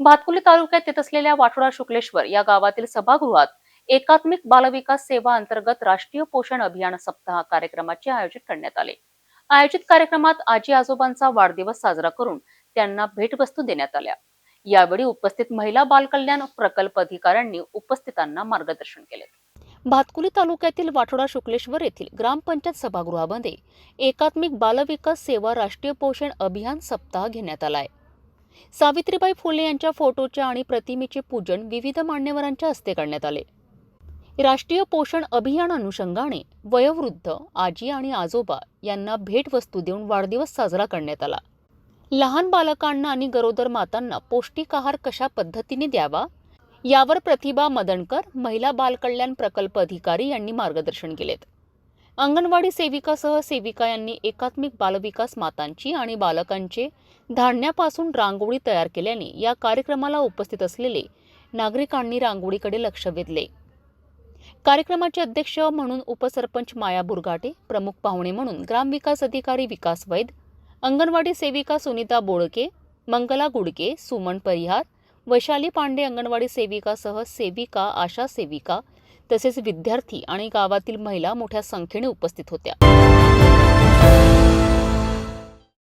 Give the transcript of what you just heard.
भातकुली तालुक्यात येत असलेल्या वाठोडा शुक्लेश्वर या गावातील सभागृहात एकात्मिक बालविकास सेवा अंतर्गत राष्ट्रीय पोषण अभियान सप्ताह कार्यक्रमाचे आयोजित करण्यात आले. आयोजित कार्यक्रमात आजी आजोबांचा वाढदिवस साजरा करून त्यांना भेटवस्तू देण्यात आल्या. यावेळी उपस्थित महिला बालकल्याण प्रकल्प अधिकाऱ्यांनी उपस्थितांना मार्गदर्शन केले. भातकुली तालुक्यातील वाठोडा शुक्लेश्वर येथील ग्रामपंचायत सभागृहामध्ये एकात्मिक बालविकास सेवा राष्ट्रीय पोषण अभियान सप्ताह घेण्यात आलाय सावित्रीबाई फुले यांच्या फोटोचे आणि प्रतिमेचे पूजन विविध मान्यवरांच्या हस्ते करण्यात आले. राष्ट्रीय पोषण अभियान अनुषंगाने वयोवृद्ध आजी आणि आजोबा यांना भेटवस्तू देऊन वाढदिवस साजरा करण्यात आला. लहान बालकांना आणि गरोदर मातांना पौष्टिक आहार कशा पद्धतीने द्यावा? यावर प्रतिभा मदनकर महिला बालकल्याण प्रकल्प अधिकारी यांनी मार्गदर्शन केलेत. अंगणवाडी सेविकासह सेविका यांनी एकात्मिक बालविकास मातांची आणि बालकांचे धान्यापासून रांगोळी तयार केल्याने या कार्यक्रमाला उपस्थित असलेले नागरिकांनी रांगोळीकडे लक्ष वेधले. कार्यक्रमाचे अध्यक्ष म्हणून उपसरपंच माया बुरघाटे प्रमुख पाहुणे म्हणून ग्रामविकास अधिकारी विकास वैद अंगणवाडी सेविका सुनीता बोळके मंगला गुडके सुमन परिहार वैशाली पांडे अंगणवाडी सेविकासह सेविका आशा सेविका तसेच विद्यार्थी आणि गावातील महिला मोठ्या संख्येने उपस्थित होत्या.